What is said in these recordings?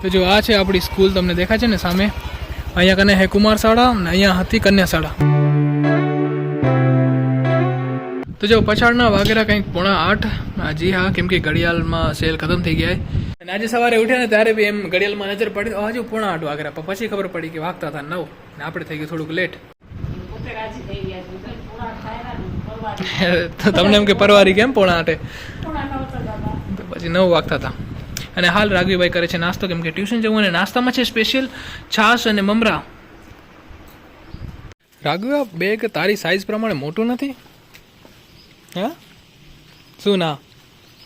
તો જો આ છે આપણી સ્કૂલ તમને દેખાય છે ને સામે. અહીંયા કને હેકુમાર શાળા અને અહીંયા હતી કન્યા શાળા. તો જો પછાડના વાગેરા કંઈક પોણા આઠ જી હા, કેમ કે ઘડિયાળમાં સેલ ખતમ થઈ ગયા અને આજે સવારે ઉઠ્યા ને ત્યારે બી એમ ઘડિયાળમાં નજર પડી. હજુ પોણા આઠ વાગેરા પણ પછી ખબર પડી કે વાગતા હતા નવ ને આપણે થઈ ગયું થોડુંક લેટ તમને એમ કે પરવારી કેમ પોણા આઠે? પછી નવ વાગતા હતા. અને હાલ રાઘવીભાઈ કરે છે નાસ્તો. કેમ કે ટ્યુશન જવું અને નાસ્તામાં છે સ્પેશિયલ છાશ અને મમરા. રાઘવી આ બેગ તારી સાઈઝ પ્રમાણે મોટું નથી? હા? શું ના?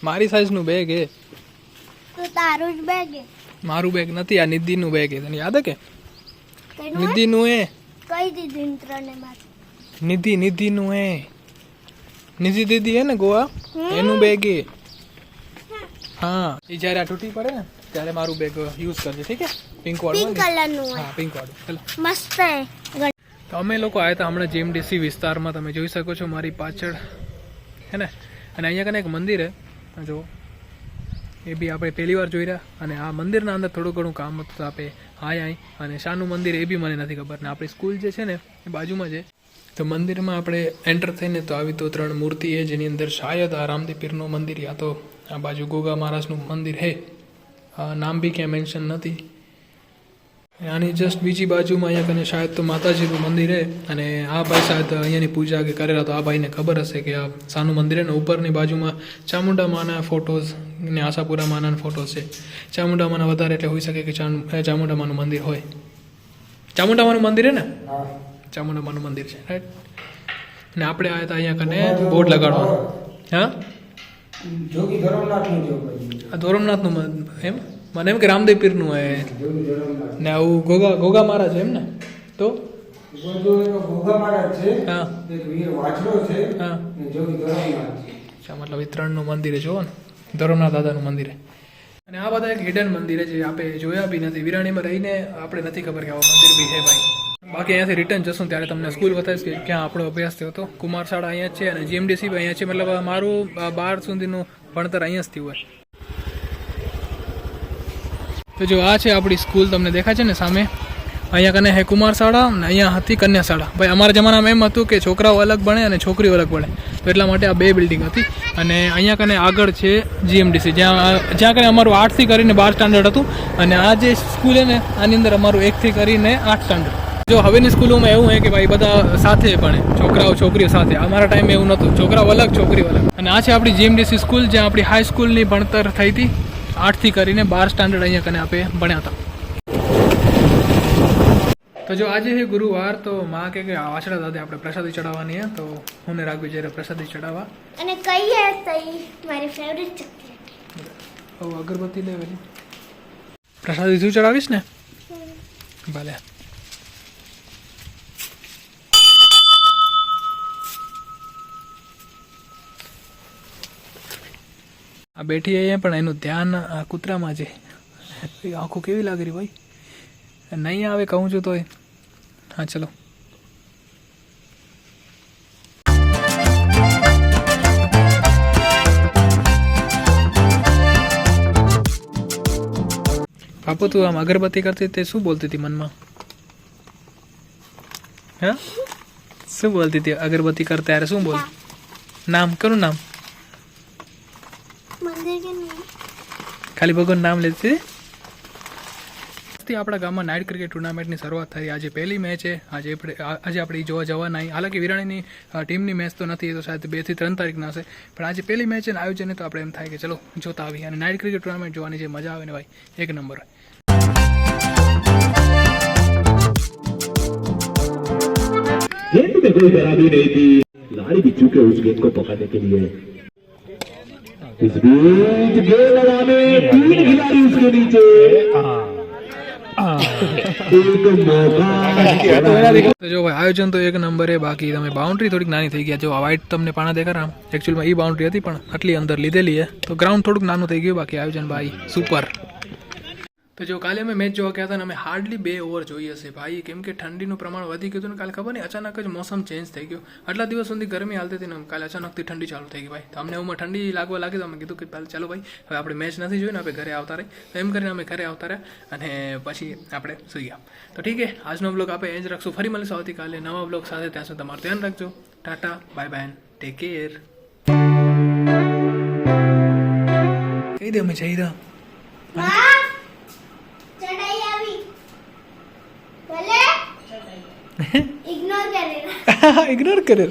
મારી સાઈઝનું બેગ એ તારું જ બેગ મારું બેગ નથી આ નિધિનું બેગ એ તને યાદ હે કે? નિધિનું એ કઈ દીધું ત્રણે નિધિ નિધિનું એ નિધિ દીદી હે ને ગોવા? એનું બેગ એ હા. એ જ્યારે આ તૂટી પડે ને ત્યારે મારું બેગ યુઝ કરજે ઠીક છે? પિંક વાળું પિંક હોય ને? કલરનું હોય. હા પિંક વાળું. ચાલો. મસ્ત હે તો અમે લોકો આવ્યા હતા હમણાં જીએમડીસી વિસ્તારમાં તમે જોઈ શકો છો મારી પાછળ. હે ને? અને અહીંયા કને એક મંદિર હે. જો એ બી આપણે પહેલી વાર જોઈ રહ્યા. અને આ મંદિરના અંદર થોડું ઘણું કામ હતું તો આપણે હાય આય અને શાનું મંદિર એ બી મને નથી ખબર. ને આપણી સ્કૂલ જે છે ને એ બાજુમાં છે. તો મંદિરમાં આપણે એન્ટર થઈને તો આવી તો ત્રણ મૂર્તિ છે, જેની અંદર શાયદ આ રામદેવ મંદિર યા તો આ બાજુ ગોગા મહારાજનું મંદિર હે નામ બી ક્યાંય મેન્શન નથી. આની જસ્ટ બીજી બાજુમાં અહીંયા કને શાયદ તો માતાજીનું મંદિર હે અને આ ભાઈ શાયદ અહીંયાની પૂજા કે કરેલા તો આ ભાઈને ખબર હશે કે આ સાનું મંદિર અને ઉપરની બાજુમાં ચામુંડા માના ફોટોઝ ને આશાપુરા માના ફોટોઝ છે. ચામુંડા માના વધારે એટલે હોઈ શકે કે ચામુંડા માનું મંદિર હોય. ચામુંડા માનું મંદિર હે ને? ચામુંડા માનું મંદિર છે રાઈટ ને આપણે આવ્યા હતા અહીંયા કને બોર્ડ લગાડવા હા? જોગી ધરમનાથનું આ ધોરમનાથનું એમ? મને એમ કે રામદેવ પીરનું હોય ને આવું ગોગા ગોગા મહારાજ એમ ને? તો? છે. હા. એક વીર વાછડો છે. હા. જોગી ધરમનાથ છે. મતલબ એ ત્રણનું મંદિર જોવો ને? ધરમનાથ દાદાનું મંદિર અને આ બધા એક હિડન મંદિર છે આપણે જોયા બી નથી. વિરાણીમાં રહીને આપણે નથી ખબર કે આવા મંદિર બી છે ભાઈ. બાકી અહીંયાથી રિટર્ન જશું ત્યારે તમને સ્કૂલ બતાવીશ કે ક્યાં આપણો અભ્યાસ થયો હતો. કુમાર શાળા અહીંયા છે અને જીએમડીસી પણ અહીંયા છે. મતલબ મારું બાર સુધીનું ભણતર અહીંયા જ થયું હોય. તો જો આ છે આપણી સ્કૂલ તમને દેખાય છે ને સામે. અહીંયા કને હે કુમાર શાળા અને અહીંયા હતી કન્યા શાળા ભાઈ, અમારા જમાનામાં એમ હતું કે છોકરાઓ અલગ ભણે અને છોકરીઓ અલગ ભણે. તો એટલા માટે આ બે બિલ્ડિંગ હતી. અને અહીંયા કને આગળ છે જીએમડીસી જ્યાં જ્યાં કને અમારું આઠથી કરીને બાર સ્ટાન્ડર્ડ હતું. અને આ જે સ્કૂલ છે ને, આની અંદર અમારું એકથી કરીને આઠ સ્ટાન્ડર્ડ જો હવેની સ્કૂલોમાં એવું હોય કે ભાઈ બધા સાથે ભણે છોકરાઓ છોકરીઓ સાથે. અમારા ટાઈમે એવું નહોતું. છોકરાઓ અલગ છોકરીઓ અલગ. અને આ છે આપણી જીએમડીસી સ્કૂલ જ્યાં આપણી હાઈ સ્કૂલની ભણતર થઈ હતી. આઠથી કરીને બાર સ્ટાન્ડર્ડ અહીંયા કને આપણે ભણ્યા હતા. તો જો આજે છે ગુરુવાર તો માં કે કે વાછડા દાદે આપણે પ્રસાદી ચડાવવાની હે. તો હું ને રાખવી જ્યારે પ્રસાદી ચડાવવા. અને કઈ હે મારી ફેવરિટ ચોકલેટ ઓ અગરબત્તી લેવાની. પ્રસાદી તું ચડાવીશ ને? ભલે. આ બેઠી અહીંયા પણ એનું ધ્યાન આ કૂતરામાં છે. આંખો કેવી લાગી રહી ભાઈ? નહીં આવે કહું છું તોય. હા ચલો. બાપુ તું આમ અગરબત્તી કરતી તે શું બોલતી હતી મનમાં? હા? શું બોલતી હતી? અગરબત્તી કરતા ત્યારે શું બોલ? નામ કરું નામ? મંદિર કે નહીં ખાલી ભગવાન નામ લેતી હતી? આજથી આપણા ગામમાં નાઇટ ક્રિકેટ ટુર્નામેન્ટની શરૂઆત થઈ આજે પહેલી મેચ છે આજે આપણે આ- આજે આપણે ઈ જોવા જવાના અહીં હાલાકી વિરાણીની અ, ટીમની મેચ તો નથી એ તો શાયદ બે થી ત્રણ તારીખના હશે પણ આજે પહેલી મેચ છે ને આયોજન છે તો આપણે એમ થાય કે ચલો જોતા આવીએ અને નાઇટ ક્રિકેટ ટુર્નામેન્ટ જોવાની જે મજા આવે ને ભાઈ એક નંબર હોય गेंद में कोई खराबी नहीं थी खिलाड़ी भी चूके उस गेंद को पकड़ने के लिए इस बीच गेंद लगाने तीन खिलाड़ी उसके नीचे एक मौका તો જો ભાઈ આયોજન તો એક નંબરે બાકી તમે બાઉન્ડ્રી થોડીક નાની થઈ ગયા જો આ વાઇટ તમને પાણા દેખાડા એકચ્યુઅલમાં એ બાઉન્ડ્રી હતી પણ આટલી અંદર લીધેલી છે તો ગ્રાઉન્ડ થોડુંક નાનું થઈ ગયું બાકી આયોજન ભાઈ સુપર તો જો કાલે અમે મેચ જોવા ગયા હતા ને અમે હાર્ડલી બે ઓવર જોઈ હશે. ભાઈ, કેમ કે ઠંડીનું પ્રમાણ વધી ગયું હતું ને કાલે ખબર નહીં, અચાનક જ મોસમ ચેન્જ થઈ ગયો. આટલા દિવસ સુધી ગરમી હાલતી હતી ને કાલે અચાનકથી ઠંડી ચાલુ થઈ ગઈ ભાઈ. તો અમને એમાં ઠંડી લાગવા લાગી તો અમે કીધું કે પહેલાં ચાલો ભાઈ, હવે આપણે મેચ નથી જોઈ ને આપણે ઘરે આવતા રહી તો એમ કરીને અમે ઘરે આવતા રહ્યા અને પછી આપણે સુઈ ગયા. તો ઠીક છે, આજનો બ્લોગ આપણે એ જ રાખશું. ફરી મળીશું આવતીકાલે નવા બ્લોગ સાથે. ત્યાં સુધી તમારું ધ્યાન રાખજો. Tata bye bye take care કહી દે અમે જઈ રહ્યા માં ચડાઈ આવી ભલે ઇગ્નોર કરેલા ઇગ્નોર કરે